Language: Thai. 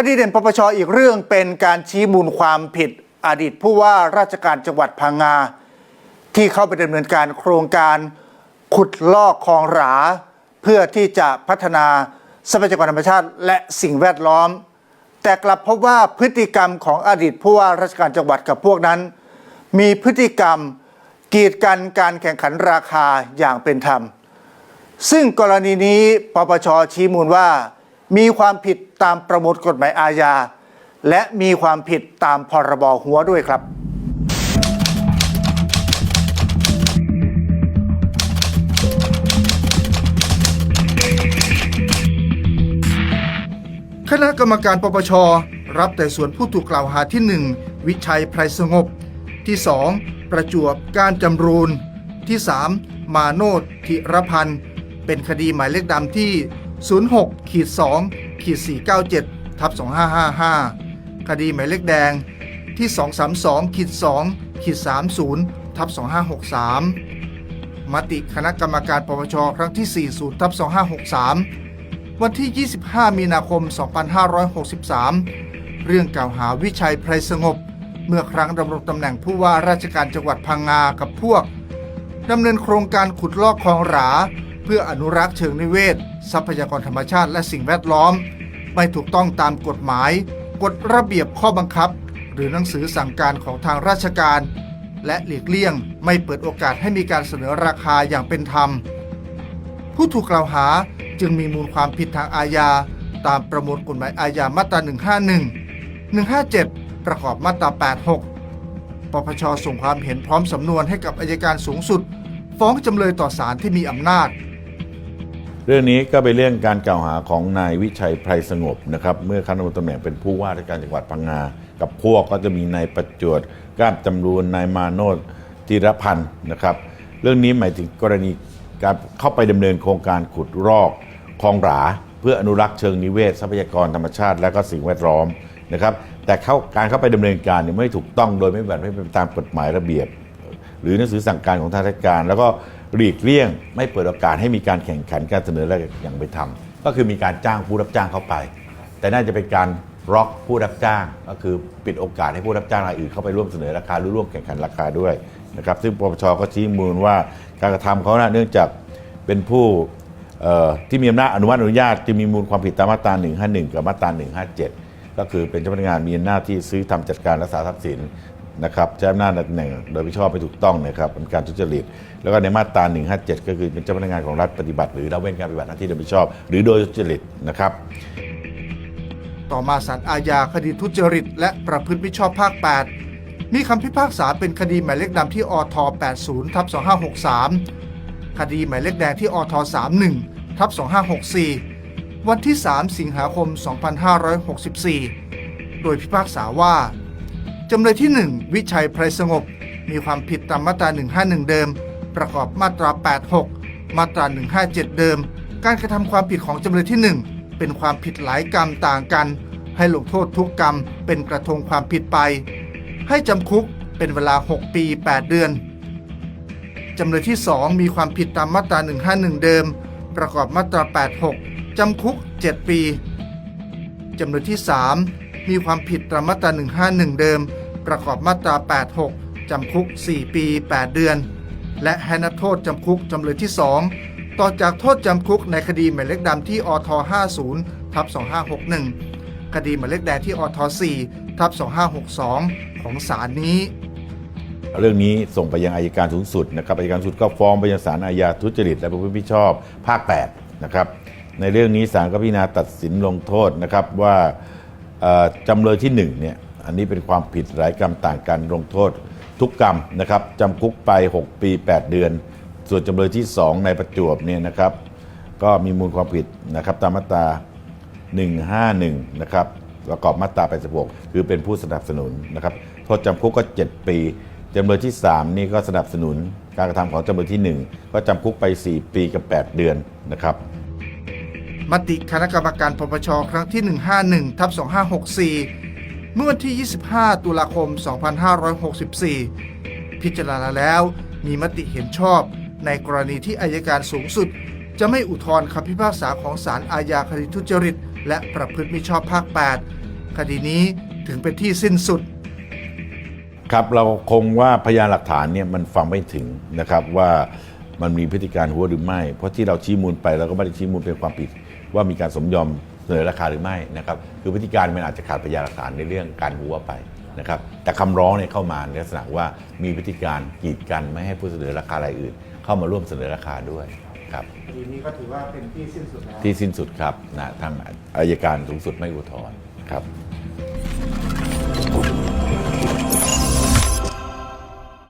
คดีเด่นปปชอีกเรื่องเป็นการชี้มูลความผิดอดีตผู้ว่าราชการจังหวัดพังงา ที่เข้าไปดำเนินการโครงการขุดลอกคลองหรา เพื่อที่จะพัฒนาทรัพยากรธรรมชาติ และสิ่งแวดล้อม แต่กลับพบว่าพฤติกรรมของอดีตผู้ว่าราชการจังหวัดกับพวกนั้น มีพฤติกรรมกีดกันการแข่งขันราคาอย่างเป็นธรรม ซึ่งกรณีนี้ปปชชี้มูลว่า มีความผิดตามประมวลกฎหมายอาญา และมีความผิดตามพรบหัวด้วยครับ คณะกรรมการปปช รับแต่ส่วนผู้ถูกกล่าวหาที่ 1 วิชัยไพรสงบ ที่ 2 ประจวบการจำรูนที่ 3 มาโนดธิรพันธ์ เป็นคดีหมายเลขดำที่ 06ขีด2ขีด497ทับ2555 คดีหมายเลขแดงที่ 232ขีด2ขีด30ทับ2563 มติคณะกรรมการปปชครั้งที่ 40ทับ2563 วันที่ 25 มีนาคม 2563 เรื่องกล่าวหาวิชัยไพรสงบ เมื่อครั้งดำรงตำแหน่งผู้ว่าราชการจังหวัดพังงากับพวกดำเนินโครงการขุดลอกคลองหรา พื่ออนุรักษ์เชิงนิเวศ ทรัพยากรธรรมชาติและสิ่งแวดล้อม ไม่ถูกต้องตามกฎหมาย กฎระเบียบข้อบังคับ หรือหนังสือสั่งการของทางราชการ และหลีกเลี่ยงไม่เปิดโอกาสให้มีการเสนอราคาอย่างเป็นธรรม ผู้ถูกกล่าวหาจึงมีมูลความผิดทางอาญา ตามประมวลกฎหมายอาญามาตรา 151 157 ประกอบมาตรา 86 ปปชส่งความเห็นพร้อมสำนวนให้กับอายการสูงสุด ฟ้องจำเลยต่อศาลที่มีอำนาจ เรื่องนี้ก็เป็นเรื่องการกล่าวหาของนายวิชัยไพรสงบนะครับเมื่อคณะดำรงตำแหน่งเป็นผู้ว่าราชการจังหวัดพังงา กับพวกก็จะมีนายประจวดก้านจำรูนนายมาโนดธีรพันธ์นะครับ เรื่องนี้หมายถึงกรณีการเข้าไปดำเนินโครงการขุดรอกคลองหรา เพื่ออนุรักษ์เชิงนิเวศทรัพยากรธรรมชาติ และก็สิ่งแวดล้อมนะครับแต่เข้าการเข้าไปดำเนินการเนี่ยไม่ถูกต้องโดยไม่แบบไม่เป็นตามกฎหมายระเบียบ หรือหนังสือสั่งการของทางราชการ แล้วก็หลีกเลี่ยงไม่เปิดโอกาสให้มีการแข่งขันการเสนอและอย่างไปนธรรมก็คือมีการจ้างผู้รับจ้างเข้าไป แต่น่าจะเป็นการล็อกผู้รับจ้าง ก็คือปิดโอกาสให้ผู้รับจ้างรายอื่นเข้าไปร่วมเสนอราคาหรือร่วมแข่งขันราคาด้วยนะครับซึ่งปปชก็ชี้มูลว่าการกระทำเขานะเนื่องจากเป็นผู้ที่มีอำนาจอนุมัติอนุญาตจึงมีมูลความผิดตามมาตรา 151 กับมาตรา 157 ก็คือเป็นเจ้าพนักงานมีหน้าที่ซื้อทำจัดการรักษาทรัพย์สิน นะครับใช้อำนาจตำแหน่งโดยไม่ชอบไม่ถูกต้องนะครับเป็นการทุจริต แล้วก็ในมาตรา 157 ก็คือเป็นเจ้าพนักงานของรัฐปฏิบัติ หรือละเว้นการปฏิบัติหน้าที่โดยไม่ชอบ หรือโดยทุจริตนะครับ ต่อมาศาลอาญาคดีทุจริต และประพฤติมิชอบภาค 8 มีคำพิพากษาเป็นคดีหมายเลขดำที่อท80ทับ2563 คดีหมายเลขแดงที่อท31ทับ2564 วันที่ 3 สิงหาคม 2564 โดยพิพากษาว่า จำเลยที่ 1 วิชัยไพรสงบ มีความผิดตามมาตรา 151 เดิม ประกอบมาตรา 86 มาตรา 157 เดิม การกระทำความผิดของจำเลยที่ 1 เป็นความผิดหลายกรรมต่างกัน ให้ลงโทษทุกกรรมเป็นกระทงความผิดไป ให้จำคุกเป็นเวลา 6 ปี 8 เดือน จำเลยที่ 2 มีความผิดตามมาตรา 151 เดิม ประกอบมาตรา 86 จำคุก 7 ปี จำเลยที่ 3 มีความผิดตามมาตรา151 เดิม ประกอบมาตรา 86 จำคุก 4 ปี 8 เดือน และให้นักโทษจำคุกจำเลยที่ 2 ต่อจากโทษจำคุกในคดีหมายเลขดำที่อท50ทับ2561 คดีหมายเลขแดงที่อท4ทับ2562 ของศาลนี้เรื่องนี้ส่งไปยังอายการสูงสุดนะครับอายการสูงสุดก็ฟ้องไปยังศาลอาญาทุจริต และประพฤติมิชอบภาค8นะครับในเรื่องนี้ศาลก็พิจารณาตัดสินลงโทษนะครับว่า จำเลยที่1เนี่ยอันนี้เป็นความผิดหลายกรรมต่างกันลงโทษ ทุกกรรมนะครับจำคุกไป 6 ปี 8 เดือน ส่วนจำเลยที่ 2 ในประจวบเนี่ยนะครับ ก็มีมูลความผิดนะครับตามมาตรา 151 นะครับประกอบมาตรา 86 คือเป็นผู้สนับสนุนนะครับโทษจำคุกก็ 7 ปีจำเลยที่ 3 นี่ก็สนับสนุนการกระทำของจำเลยที่ 1 ก็จำคุกไป 4 ปีกับ 8 เดือนนะครับ มติคณะกรรมการปปชครั้งที่ 151ทับ2564 เมื่อวันที่ 25 ตุลาคม 2564 พิจารณาแล้วมีมติเห็นชอบในกรณีที่อายการสูงสุด จะไม่อุทธรณ์คำพิพากษาของศาลอาญาคดีทุจริต และประพฤติมิชอบภาค 8 คดีนี้ถึงเป็นที่สิ้นสุด ครับเราคงว่าพยานหลักฐานเนี่ยมันฟังไม่ถึงนะครับว่ามันมีพฤติการหัวหรือไม่ เพราะที่เราชี้มูลไปเราก็ไม่ได้ชี้มูลเป็นความผิด ว่ามีการสมยอมเสนอราคาหรือไม่นะครับคือพฤติการมันอาจจะขาดพยานหลักฐานในเรื่องการหัวไปนะครับแต่คำร้องเนี่ยเข้ามาในลักษณะว่ามีพฤติการกีดกันไม่ให้ผู้เสนอราคารายอื่น เข้ามาร่วมเสนอราคาด้วยครับคดีนี้ก็ถือว่าเป็นที่สิ้นสุดแล้วที่สิ้นสุดครับนะทางอายการสูงสุดไม่อุทธรณ์ครับ